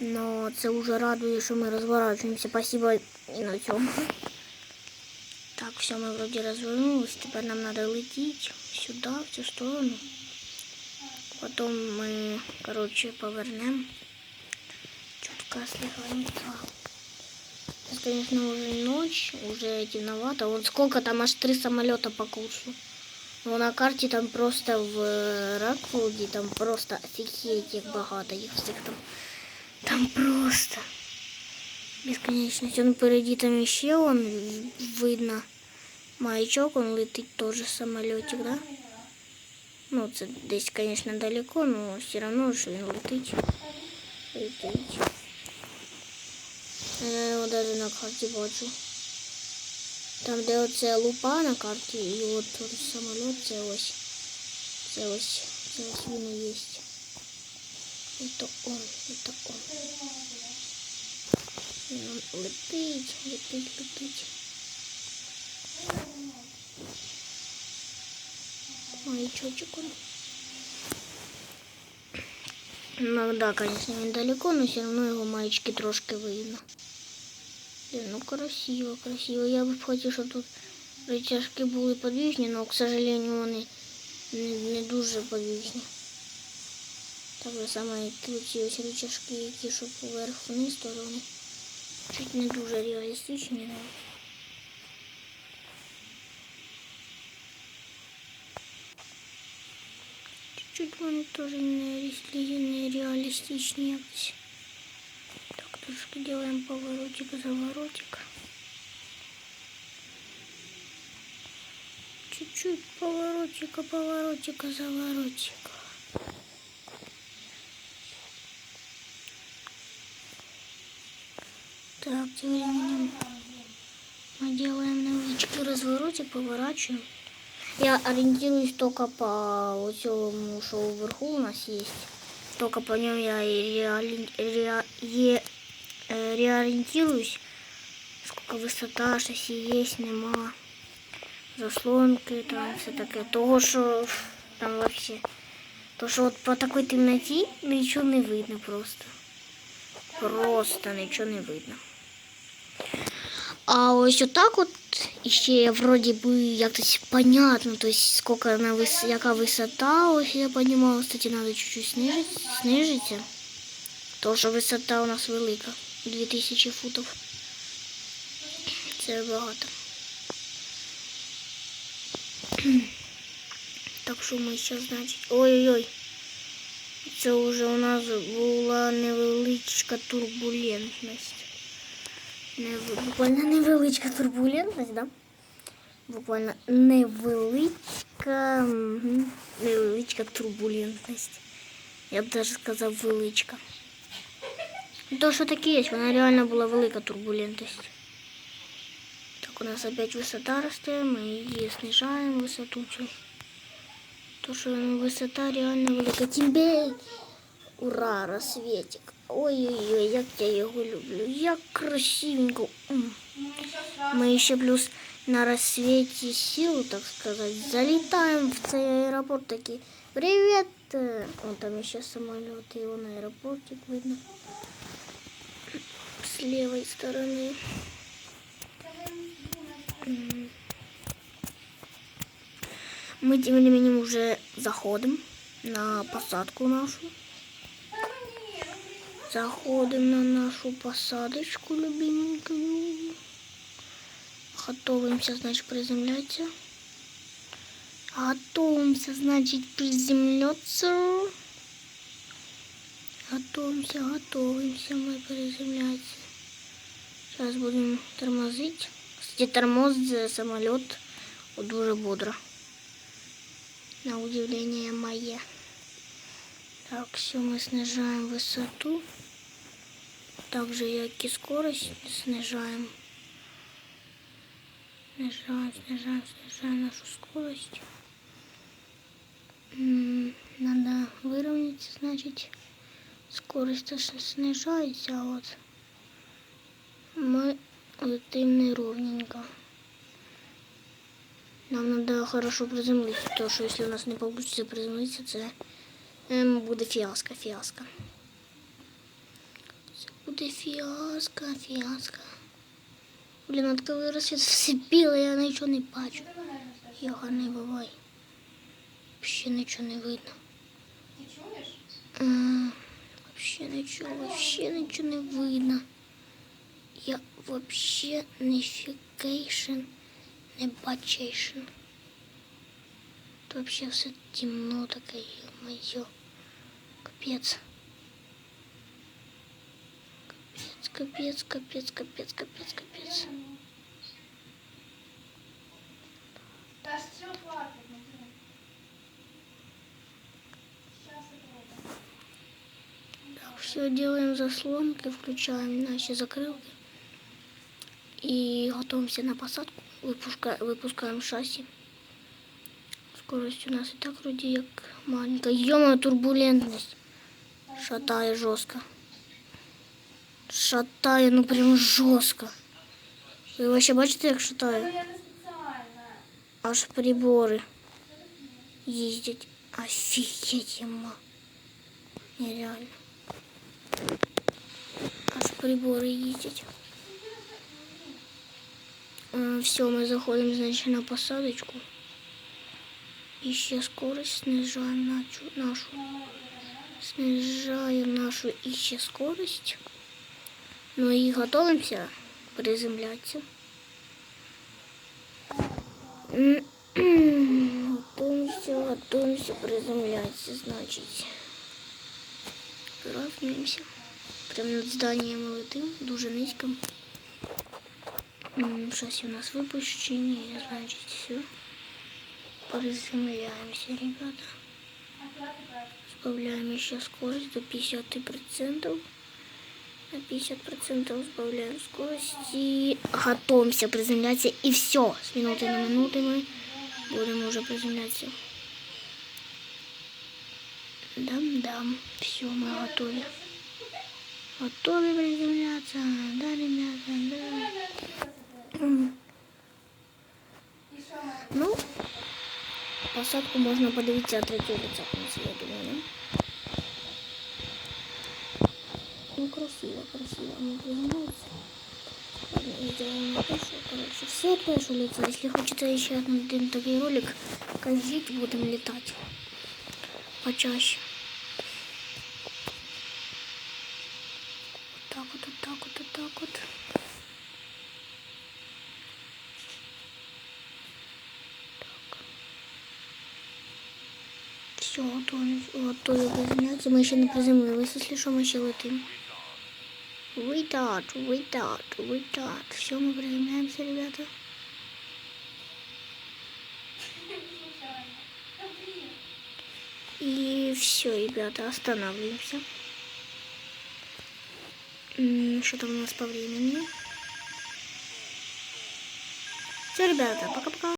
Но це вже радує, що ми розворачуємося. Спасибо і на цьому. Так, все, ми вроді розвернулись. Тепер нам треба летіти сюди, в цю сторону. Потім ми, коротше, повернемо. Чутка слегонька. Сейчас, конечно, уже ночь, уже темновато. Вот сколько там, аж три самолета по курсу. Но на карте там просто в э, Ракфолді, там просто офигеть, як багато їх всіх там. Там просто бесконечность. Он впереди там еще он видно маячок, он летить тоже самолетик, да? Ну, це десь, конечно, далеко, но все равно ж він летить. Летить. Я його навіть на карті бачу. Там, де оце лупа на карті, і от тут самоліт, це ось. Це ось. Це ось він і є. Это он, это он. Він он летить, летить, летить. Маячочек он. Ну да, конечно, він далеко, но все равно його маячки трошки видно. Блин, ну красиво, красиво. Я бы хотів, щоб тут рычажки були подвижні, но, к сожалению, вони не, не дуже подвижні. Так же саме, як і ці ось рычажки, які щоб вверх-вниз, то вони чуть не дуже реалістичні. Но... Чуть-чуть вони теж не, реалістичні, не реалістичні якось. Так, трошки делаем поворотик, заворотик. Чуть-чуть поворотика, поворотика, заворотика. делаем новички разворотик, поворачиваем. Я ориентируюсь только по вот этому, что вверху у нас есть. Только по нем я и реали- ре- е- э, реориентируюсь. Сколько высота, шасси есть, нема. Заслонки, там все таке. Того, що там вообще. То, що от по такой темноті нічого не видно просто. Просто нічого не видно. А ось отак от іще вроді би якось понятно, то есть сколько на вис... яка висота, ось я понимала, кстати, надо чуть-чуть снижить, снижиться. То, що висота у нас велика, 2000 футів. Це багато. Так що ми ще, значить. Ой-ой-ой. Це вже у нас була невеличка турбулентність. Не, буквально невеличка турбулентність, да? Буквально невеличка, мгм, невеличка турбулентність. Я б даже сказав величка. Ну, То, що таке є, вона реально була велика турбулентність. Так, у нас опять висота росте, ми її знижаємо висоту цю. То, що ну, висота реально велика. Тебе! Ура, рассветик. Ой-ой-ой, як я його люблю. Як красивенько. М. Ми ще плюс на рассвете сил, так сказать, залетаем в цей аэропорт такие. Привет! Вон там еще самолет, и он аэропортик видно. С левой стороны. Мы тем временем уже заходим на посадку нашу. Заходим на нашу посадочку любименькую. Готовимся, значит, приземляться. Готовимся, значит, приземляться. Готовимся, готовимся мы приземляться. Сейчас будем тормозить. Кстати, тормоз за самолет дуже бодро. На удивление мое. Так, все, мы снижаем высоту. Так же, як и скорость снижаем. Снижаем, снижаем, снижаем нашу скорость. М, Надо выровнять, значит, скорость тоже снижается, а вот мы летим неровненько. Нам надо хорошо приземлиться, потому что если у нас не получится приземлиться, це ем, буде фіаско, фіаско. буде фіаско, фіаско. Блін, от коли розсвіт все біле, я нічого не бачу. Його не бувай. Взагалі нічого не видно. Ти чуєш? М, Вообще нічого, вообще нічого не видно. Я вообще не фікейшн, не бачейшн. Тут вообще все темно таке, ё-моё. Капец. Капец, капец, капец, капец, капец. Так, все, делаем заслонки, включаем наши закрылки. И готовимся на посадку. Выпуска, выпускаем шасси. Скорость у нас и так вроде як маленькая. Ё турбулентность. Шатає жестко. Шатає, ну прям жестко. Ви вообще бачите, як шатає? Ну я не спеціально. Аж прибори їздять. Офігеть йому. Нереально. Аж прибори їздять. Все, мы заходим, значит, на посадочку. И ще скорость снижаем начу- нашу. Снижаем нашу еще скорость. Ну и готовимся приземляться. Готуємося, готуємося приземлятися, значить. Виравнюємося. Прямо над зданням летим, дуже низько. М, Щось у нас випущені, значить, все. Приземляємося, ребята. Сбавляем еще скорость до 50%. На 50% сбавляем скорость и готовимся приземляться. И все, с минуты на минуту мы будем уже приземляться. Дам-дам, все, мы готовы. Готовы приземляться, да, ребята, да. М. І що ми? Ну, посадку можно подивитися третього лица, я думаю? Ну, красиво, красиво. Мне приземляется. Ладно, и сделаем на короче. Все от лица. Если хочется еще один такой ролик, кажите, будем летать. Почаще. Вот так вот, вот так вот, вот так вот Все, готові, готові приземлятися. Ми ще не приземлилися, якщо що, ми ще летимо. Витат, витат, витат. Все, ми приземляємося, ребята. И все, ребята, останавливаемся. М, Что там у нас по времени? Все, ребята, пока-пока.